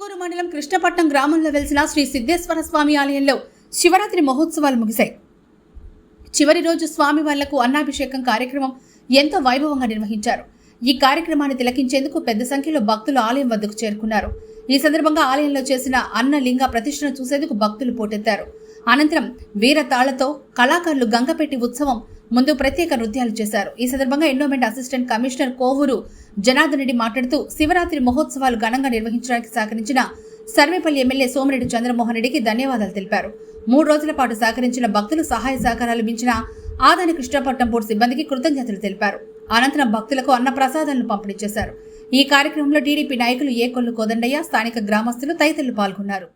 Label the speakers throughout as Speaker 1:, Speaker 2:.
Speaker 1: మండలం కృష్ణపట్నం గ్రామంలో వెలిసిన శ్రీ సిద్ధేశ్వర స్వామి ఆలయంలో శివరాత్రి మహోత్సవాలు ముగిశాయి. చివరి రోజు స్వామి వాళ్ళకు అన్నాభిషేకం కార్యక్రమం ఎంతో వైభవంగా నిర్వహించారు. ఈ కార్యక్రమాన్ని తిలకించేందుకు పెద్ద సంఖ్యలో భక్తులు ఆలయం వద్దకు చేరుకున్నారు. ఈ సందర్భంగా ఆలయంలో చేసిన అన్న లింగ ప్రతిష్టను చూసేందుకు భక్తులు పోటెత్తారు. అనంతరం వీర తాళ్ళతో కళాకారులు గంగపెట్టి ఉత్సవం ముందు ప్రత్యేక నృత్యాలు చేశారు. ఈ సందర్భంగా endowment assistant commissioner Kovur Janardhan Reddy మాట్లాడుతూ శివరాత్రి మహోత్సవాలు ఘనంగా నిర్వహించడానికి సహకరించిన సర్వేపల్లి ఎమ్మెల్యే సోమిరెడ్డి చంద్రమోహన్ రెడ్డికి ధన్యవాదాలు తెలిపారు. మూడు రోజుల పాటు సహకరించిన భక్తులు సహాయ సహకారాలు మించిన ఆదాని కృష్ణపట్నం పోర్టు సిబ్బందికి కృతజ్ఞతలు తెలిపారు. అనంతరం భక్తులకు అన్న ప్రసాదాలను పంపిణీ చేశారు. ఈ కార్యక్రమంలో టీడీపీ నాయకులు ఏకొల్లు కోదండయ్య స్థానిక గ్రామస్తులు తదితరులు పాల్గొన్నారు.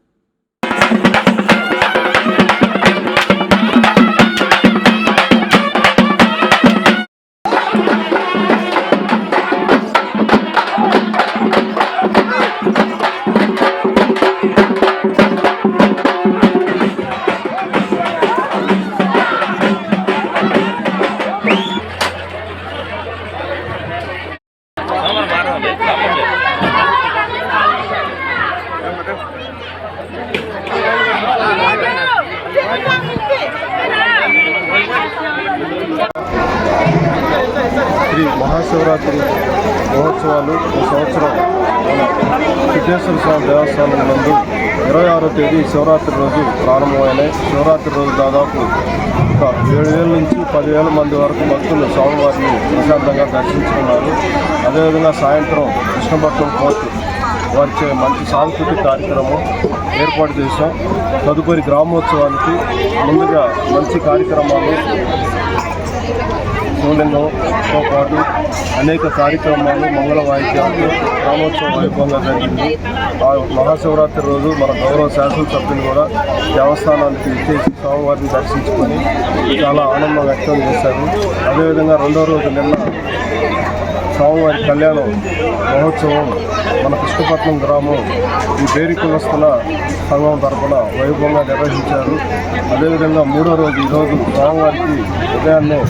Speaker 2: మహాశివరాత్రి మహోత్సవాలు ఈ సంవత్సరం సిద్ధేశ్వర స్వామి దేవస్థానం నందు ఇరవై ఆరో తేదీ శివరాత్రి రోజు ప్రారంభమైనాయి. శివరాత్రి రోజు దాదాపు ఒక ఏడు వేల నుంచి పదివేల మంది వరకు భక్తులు స్వామివారిని ప్రశాంతంగా దర్శించుకున్నారు. అదేవిధంగా సాయంత్రం కృష్ణపట్నం కోర్టు వారిచే మంచి సాంస్కృతిక కార్యక్రమం ఏర్పాటు చేశాం. తదుపరి గ్రామోత్సవానికి ముందుగా మంచి కార్యక్రమాలు శివలింగంతో పాటు అనేక కార్యక్రమాలు మంగళ వాయిద్యాలు గ్రామోత్సవం వైభవంగా జరిగింది. ఆ మహాశివరాత్రి రోజు మన గౌరవ శాసనసభ్యులు కూడా దేవస్థానానికి ఇచ్చేసి స్వామివారిని దర్శించుకొని చాలా ఆనందం వ్యక్తం చేశారు. అదేవిధంగా రెండో రోజు నిన్న స్వామివారి కళ్యాణం మహోత్సవం మన కృష్ణపట్నం గ్రామం ఈ బేరి కులస్తుల సంఘం తరపున వైభవంగా నిర్వహించారు. అదేవిధంగా మూడో రోజు ఈరోజు స్వామివారికి ఉదయాన్నే